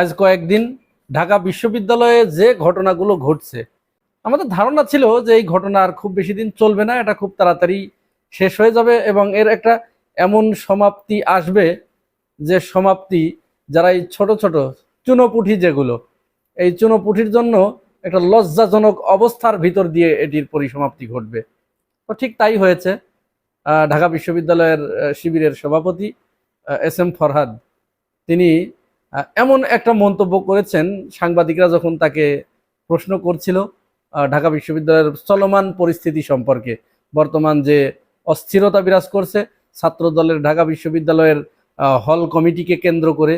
আজ কয়েকদিন ঢাকা বিশ্ববিদ্যালয়ে যে ঘটনাগুলো ঘটছে। আমাদের ধারণা ছিল যে এই ঘটনা আর খুব বেশি দিন চলবে না, এটা খুব তাড়াতাড়ি শেষ হয়ে যাবে এবং এর একটা এমন সমাপ্তি আসবে যে সমাপ্তি যারা এই ছোট ছোট চুনোপুঠি যেগুলো, এই চুনোপুঠির জন্য একটা লজ্জাজনক অবস্থার ভিতর দিয়ে এটির পরিসমাপ্তি ঘটবে। তো ঠিক তাই হয়েছে। ঢাকা বিশ্ববিদ্যালয়ের শিবিরের সভাপতি এস এম ফরহাদ, তিনি এমন একটা মন্তব্য করেছেন সাংবাদিকরা যখন তাকে প্রশ্ন করছিল ঢাকা বিশ্ববিদ্যালয়ের চলমান পরিস্থিতি সম্পর্কে। বর্তমান যে অস্থিরতা বিরাজ করছে ছাত্র দলের ঢাকা বিশ্ববিদ্যালয়ের হল কমিটিকে কেন্দ্র করে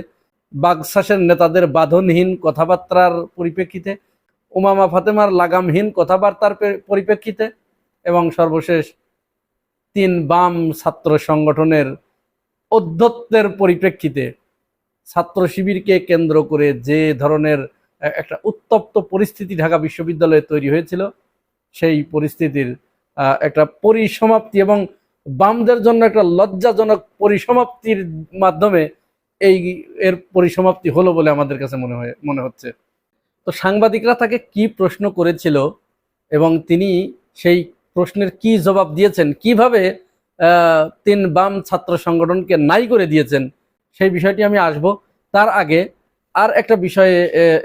বাগশাসের নেতাদের বাঁধনহীন কথাবার্তার পরিপ্রেক্ষিতে, উমামা ফাতেমার লাগামহীন কথাবার্তার পরিপ্রেক্ষিতে এবং সর্বশেষ তিন বাম ছাত্র সংগঠনের অধ্যত্বের পরিপ্রেক্ষিতে ছাত্র শিবিরকে কেন্দ্র করে যে ধরনের একটা উত্তপ্ত পরিস্থিতি ঢাকা বিশ্ববিদ্যালয়ে তৈরি হয়েছিল, সেই পরিস্থিতির একটা পরিসমাপ্তি এবং বামদের জন্য একটা লজ্জাজনক পরিসমাপ্তির মাধ্যমে এই এর পরিসমাপ্তি হলো বলে আমাদের কাছে মনে হয়, মনে হচ্ছে। তো সাংবাদিকরা তাকে কি প্রশ্ন করেছিল এবং তিনি সেই প্রশ্নের কি জবাব দিয়েছেন, কীভাবে তিন বাম ছাত্র সংগঠনকে নাই করে দিয়েছেন সেই বিষয়টি আমি আসব। তার আগে আর একটা বিষয়ে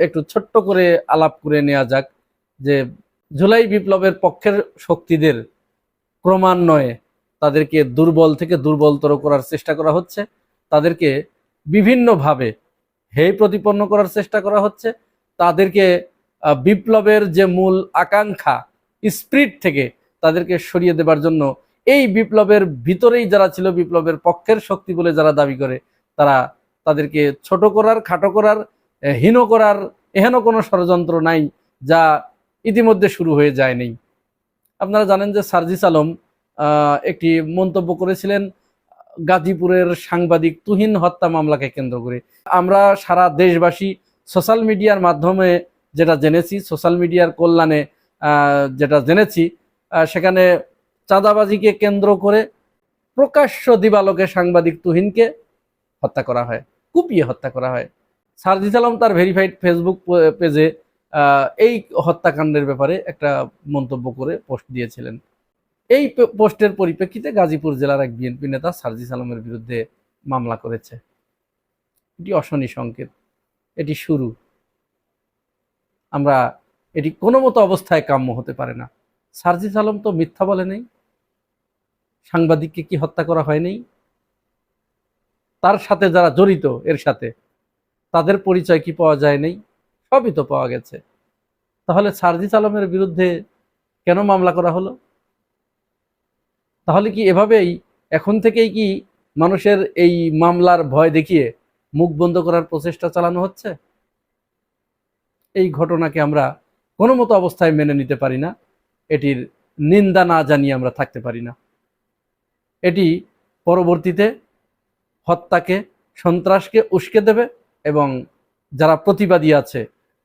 একটু ছোট্ট করে আলাপ করে নেওয়া যাক যে জুলাই বিপ্লবের পক্ষের শক্তিদের ক্রমান্বয়ে তাদেরকে দুর্বল থেকে দুর্বলতর করার চেষ্টা করা হচ্ছে। তাদেরকে বিভিন্নভাবে হেয় প্রতিপন্ন করার চেষ্টা করা হচ্ছে। তাদেরকে বিপ্লবের যে মূল আকাঙ্ক্ষা, স্পিরিট থেকে তাদেরকে সরিয়ে দেবার জন্য এই বিপ্লবের ভিতরেই যারা ছিল বিপ্লবের পক্ষের শক্তি বলে যারা দাবি করে তারা তাদেরকে ছোট করার, খাটো করার হীন করার, এহেন কোনো ষড়যন্ত্র নাই যা ইতিমধ্যে শুরু হয়ে যায়নি। আপনারা জানেন যে সার্জিস আলম একটি মন্তব্য করেছিলেন, গাজীপুরের সাংবাদিক তুহিন হত্যা মামলাকে কেন্দ্র করে। আমরা সারা দেশবাসী সোশ্যাল মিডিয়ার মাধ্যমে যেটা জেনেছি, সোশ্যাল মিডিয়ার কল্যাণে যেটা জেনেছি সেখানে চাঁদাবাজিকে কেন্দ্র করে প্রকাশ্য দিবালোকে সাংবাদিক তুহিনকে হত্যা করা হয়, কুপিয়ে হত্যা করা হয়। সারজিস আলম তার ভেরিফাইড ফেসবুক পেজে এই হত্যাকাণ্ডের ব্যাপারে একটা মন্তব্য করে পোস্ট দিয়েছিলেন। এই পোস্টের পরিপ্রেক্ষিতে গাজীপুর জেলার এক বিএনপি নেতা সারজিস আলমের বিরুদ্ধে মামলা করেছে। এটি অশনি সংকেত। এটি শুরু। আমরা, এটি কোনো মতো অবস্থায় কাম্য হতে পারে না। সার্জিস আলম তো মিথ্যা বলে নেই। সাংবাদিককে কি হত্যা করা হয়নি তার সাথে যারা জড়িত এর সাথে, তাদের পরিচয় কি পাওয়া যায় নাই? সবই তো পাওয়া গেছে। তাহলে সার্জিস আলমের বিরুদ্ধে কেন মামলা করা হলো? তাহলে কি এভাবেই এখন থেকেই কি মানুষের এই মামলার ভয় দেখিয়ে মুখ বন্ধ করার প্রচেষ্টা চালানো হচ্ছে? এই ঘটনাকে আমরা কোনো মতো অবস্থায় মেনে নিতে পারি না। এটির নিন্দা না জানিয়ে আমরা থাকতে পারি না। এটি পরবর্তীতে হত্যাকে, সন্ত্রাসকে উস্কে দেবে এবং যারা প্রতিবাদী আছে,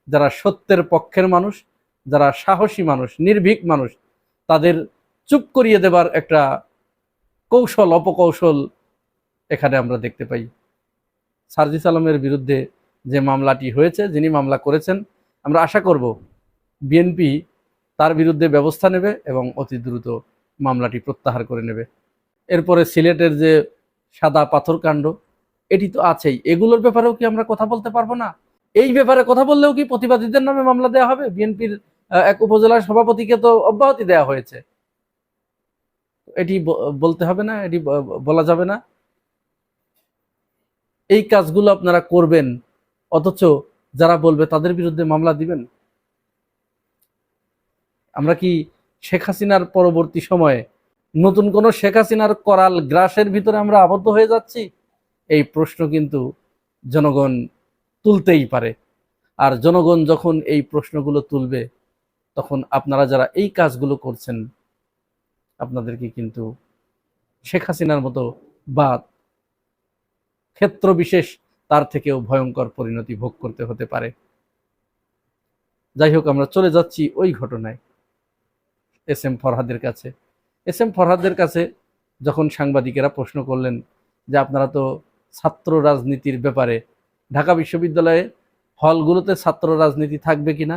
যারা সত্যের পক্ষের মানুষ, যারা সাহসী মানুষ, নির্ভীক মানুষ, তাদের চুপ করিয়ে দেবার একটা কৌশল, অপকৌশল এখানে আমরা দেখতে পাই। সার্জিস আলমের বিরুদ্ধে যে মামলাটি হয়েছে, যিনি মামলা করেছেন, আমরা আশা করব বিএনপি তার বিরুদ্ধে ব্যবস্থা নেবে এবং অতি দ্রুত মামলাটি প্রত্যাহার করে নেবে। এরপরে সিলেটের যে সাদা পাথর কাণ্ড, এটি তো আছেই। এগুলোর ব্যাপারেও কি আমরা কথা বলতে পারব না? এই ব্যাপারে কথা বললেও কি প্রতিবাদীদের নামে মামলা দেওয়া হবে? বিএনপির এক উপজেলার সভাপতিকে তো অব্যাহতি দেওয়া হয়েছে। এটি বলতে হবে না, এটি বলা যাবে না। এই কাজগুলো আপনারা করবেন, অথচ যারা বলবে তাদের বিরুদ্ধে মামলা দিবেন। আমরা কি শেখ হাসিনার পরবর্তী সময়ে নতুন কোন শেখ হাসিনার করাল গ্রাসের ভিতরে আমরা আবদ্ধ হয়ে যাচ্ছি? এই প্রশ্ন কিন্তু জনগণ তুলতেই পারে। আর জনগণ যখন এই প্রশ্নগুলো তুলবে, তখন আপনারা যারা এই কাজগুলো করছেন, আপনাদেরকে কিন্তু শেখ হাসিনার মতো বা ক্ষেত্র বিশেষ তার থেকেও ভয়ঙ্কর পরিণতি ভোগ করতে হতে পারে। যাই হোক, আমরা চলে যাচ্ছি ওই ঘটনায়। এস এম ফরহাদের কাছে। এস এম ফরহাদের কাছে যখন সাংবাদিকেরা প্রশ্ন করলেন যে আপনারা তো ছাত্র রাজনীতির ব্যাপারে ঢাকা বিশ্ববিদ্যালয়ে হলগুলোতে ছাত্র রাজনীতি থাকবে কিনা?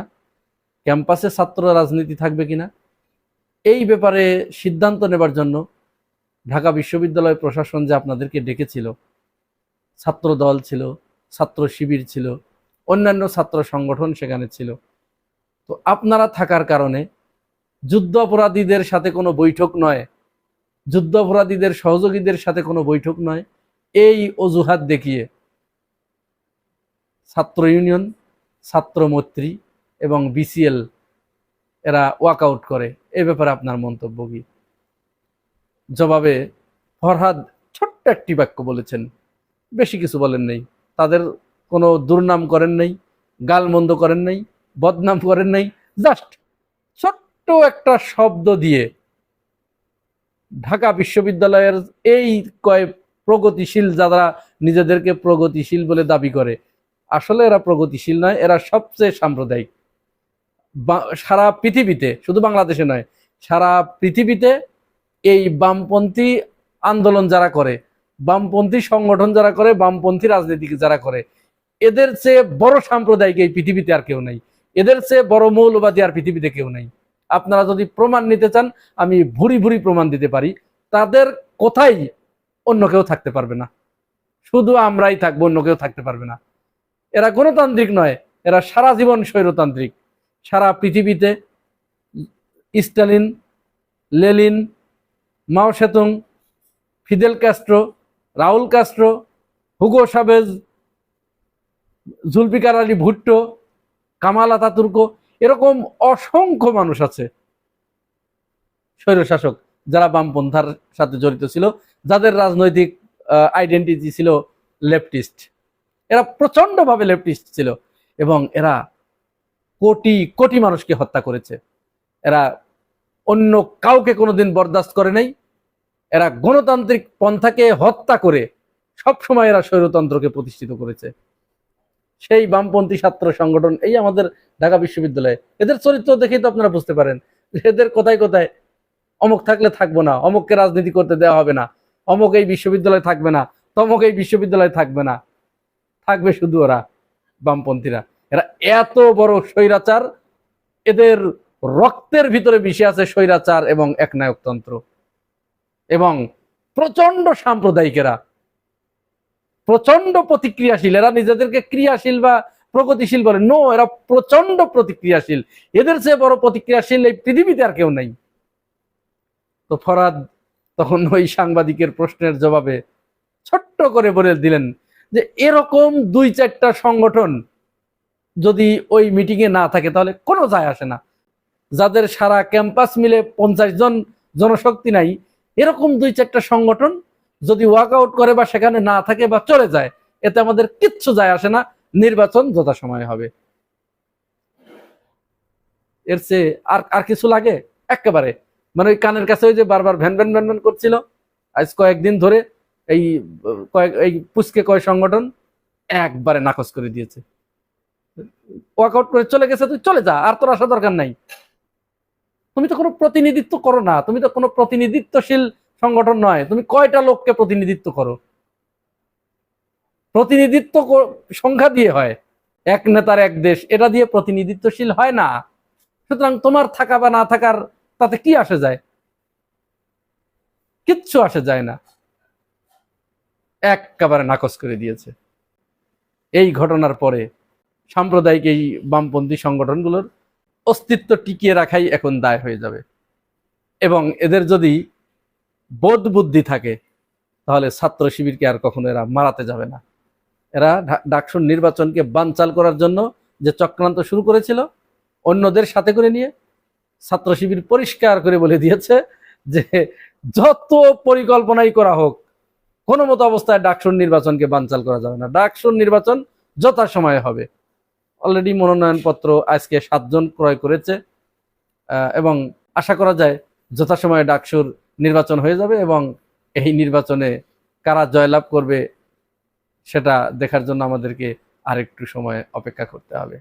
ক্যাম্পাসে ছাত্র রাজনীতি থাকবে কিনা? এই ব্যাপারে সিদ্ধান্ত নেবার জন্য ঢাকা বিশ্ববিদ্যালয় প্রশাসন যে আপনাদেরকে ডেকেছিল, ছাত্র দল ছিল, ছাত্র শিবির ছিল, অন্যান্য ছাত্র সংগঠন সেখানে ছিল। তো আপনারা থাকার কারণে যুদ্ধ অপরাধীদের সাথে কোনো বৈঠক নয়। যুদ্ধ অপরাধীদের সহযোগীদের সাথে কোনো বৈঠক নয়। এই অজুহাত দেখিয়ে ছাত্র ইউনিয়ন, ছাত্র মৈত্রী এবং বিসিএল এরা ওয়াকআউট করে। এ ব্যাপারে আপনার মন্তব্য কি? জবাবে ফরহাদ ছোট্ট একটি বাক্য বলেছেন। বেশি কিছু বলেন নাই। তাদের কোনো দুর্নাম করেন নাই, গালমন্দ করেন নাই, বদনাম করেন নাই, জাস্ট ছোট্ট একটা শব্দ দিয়ে ঢাকা বিশ্ববিদ্যালয়ের এই কয় প্রগতিশীল যারা নিজেদেরকে প্রগতিশীল বলে দাবি করে, আসলে এরা প্রগতিশীল নয়, এরা সবচেয়ে সাম্প্রদায়িক। সারা পৃথিবীতে, শুধু বাংলাদেশে নয়, সারা পৃথিবীতে এই বামপন্থী আন্দোলন যারা করে, বামপন্থী সংগঠন যারা করে, বামপন্থী রাজনীতি যারা করে, এদের চেয়ে বড় সাম্প্রদায়িক এই পৃথিবীতে আর কেউ নাই। এদের চেয়ে বড় মৌলবাদী আর পৃথিবীতে কেউ নাই। আপনারা যদি প্রমাণ নিতে চান, আমি ভুরি ভুরি প্রমাণ দিতে পারি। তাদের কোথায় অন্য কেউ থাকতে পারবে না। শুধু আমরাই থাকব, অন্য কেউ থাকতে পারবে না। এরা গণতান্ত্রিক নয়, এরা সারা জীবন স্বৈরতান্ত্রিক। সারা পৃথিবীতে Stalin, Lenin, Mao Zedong, Fidel Castro, Raul Castro, Hugo সাবেজ, Zulfikar Ali Bhutto, Kemal Ataturk এরকম অসংখ্য মানুষ আছে। স্বৈরশাসক যারা বামপন্থার সাথে জড়িত ছিল, যাদের রাজনৈতিক আইডেন্টিটি ছিল লেফটিস্ট এরা প্রচন্ডভাবে লেফটিস্ট ছিল এবং এরা কোটি কোটি মানুষকে হত্যা করেছে। এরা অন্য কাউকে কোনোদিন বরদাস্ত করে নাই। এরা গণতান্ত্রিক পন্থাকে হত্যা করে সবসময় এরা স্বৈরতন্ত্রকে প্রতিষ্ঠিত করেছে। সেই বামপন্থী ছাত্র সংগঠন, এই আমাদের ঢাকা বিশ্ববিদ্যালয়ে। এদের চরিত্র দেখেই তো আপনারা বুঝতে পারেন। এদের কোথায় কোথায় অমুক থাকলে থাকব না, অমুককে রাজনীতি করতে দেওয়া হবে না, অমুক এই বিশ্ববিদ্যালয়ে থাকবে না, তমুক এই বিশ্ববিদ্যালয়ে থাকবে না। থাকবে শুধু ওরা, বামপন্থীরা। এরা এত বড় স্বৈরাচার, এদের রক্তের ভিতরে মিশে আছে স্বৈরাচার এবং একনায়কতন্ত্র। এবং প্রচণ্ড সাম্প্রদায়িকেরা প্রচণ্ড প্রতিক্রিয়াশীল, এরা নিজেদেরকে ক্রিয়াশীল বা প্রগতিশীল বলে। নো এরা প্রচণ্ড প্রতিক্রিয়াশীল। এদের চেয়ে বড় প্রতিক্রিয়াশীল এই পৃথিবীতে আর কেউ নাই। তো ফরাদ তখন ওই সাংবাদিকের প্রশ্নের জবাবে ছোট্ট করে বলে দিলেন যে, এরকম দুই চারটা সংগঠন যদি ওই মিটিংয়ে না থাকে, তাহলে কোনো যায় আসে না। যাদের সারা ক্যাম্পাস মিলে পঞ্চাশ জন জনশক্তি নাই, এরকম দুই চারটা সংগঠন যদি ওয়াকআউট করে বা সেখানে না থাকে বা চলে যায়, এতে আমাদের কিচ্ছু যায় আসে না, নির্বাচন যথাসময়ে হবে। এর চেয়ে আর আর কিছু লাগে? একেবারে। মানে ওই কানের কাছে ওই যে বারবার ভ্যান ভ্যান ভ্যান ভ্যান করছিল, আজ কয়েকদিন ধরে এই, কয়েক, এই পুষ্কে কয় সংগঠন একবারে নাকচ করে দিয়েছে। ওয়াকআউট করে চলে গেছে, তুই চলে যা, আর তোর আসা দরকার নাই। তুমি তো কোনো প্রতিনিধিত্ব করো না, তুমি তো কোনো প্রতিনিধিত্বশীল সংগঠন নয়, তুমি কয়টা লোককে প্রতিনিধিত্ব করো? প্রতিনিধিত্ব সংখ্যা দিয়ে হয়। এক নেতার এক দেশ, এটা দিয়ে প্রতিনিধিত্বশীল হয় না। সুতরাং তোমার থাকা বা না থাকার, তাতে কি আসে যায়? কিচ্ছু আসে যায় না। একেবারে নাকচ করে দিয়েছে। এই ঘটনার পরে সাম্প্রদায়িক এই বামপন্থী সংগঠনগুলোর অস্তিত্ব টিকিয়ে রাখাই এখন দায় হয়ে যাবে। এবং এদের যদি বোধ বুদ্ধি থাকে, তাহলে ছাত্র শিবিরকে আর কখনো এরা মারাতে যাবে না। এরা ডাকসুর নির্বাচনকে বানচাল করার জন্য যে চক্রান্ত শুরু করেছিল, অন্যদের সাথে করে নিয়ে ছাত্র শিবির পরিষ্কার করে বলে দিয়েছে যে যত পরিকল্পনাই করা হোক, কোনো মতো অবস্থায় ডাকসুর নির্বাচনকে বানচাল করা যাবে না। ডাকসুর নির্বাচন যথাসময়ে হবে। অলরেডি মনোনয়নপত্র আজকে সাতজন ক্রয় করেছে এবং আশা করা যায় যথাসময়ে ডাকসুর নির্বাচন হয়ে যাবে এবং এই নির্বাচনে কারা জয়লাভ করবে সেটা দেখার জন্য আমাদেরকে আরেকটু সময় অপেক্ষা করতে হবে।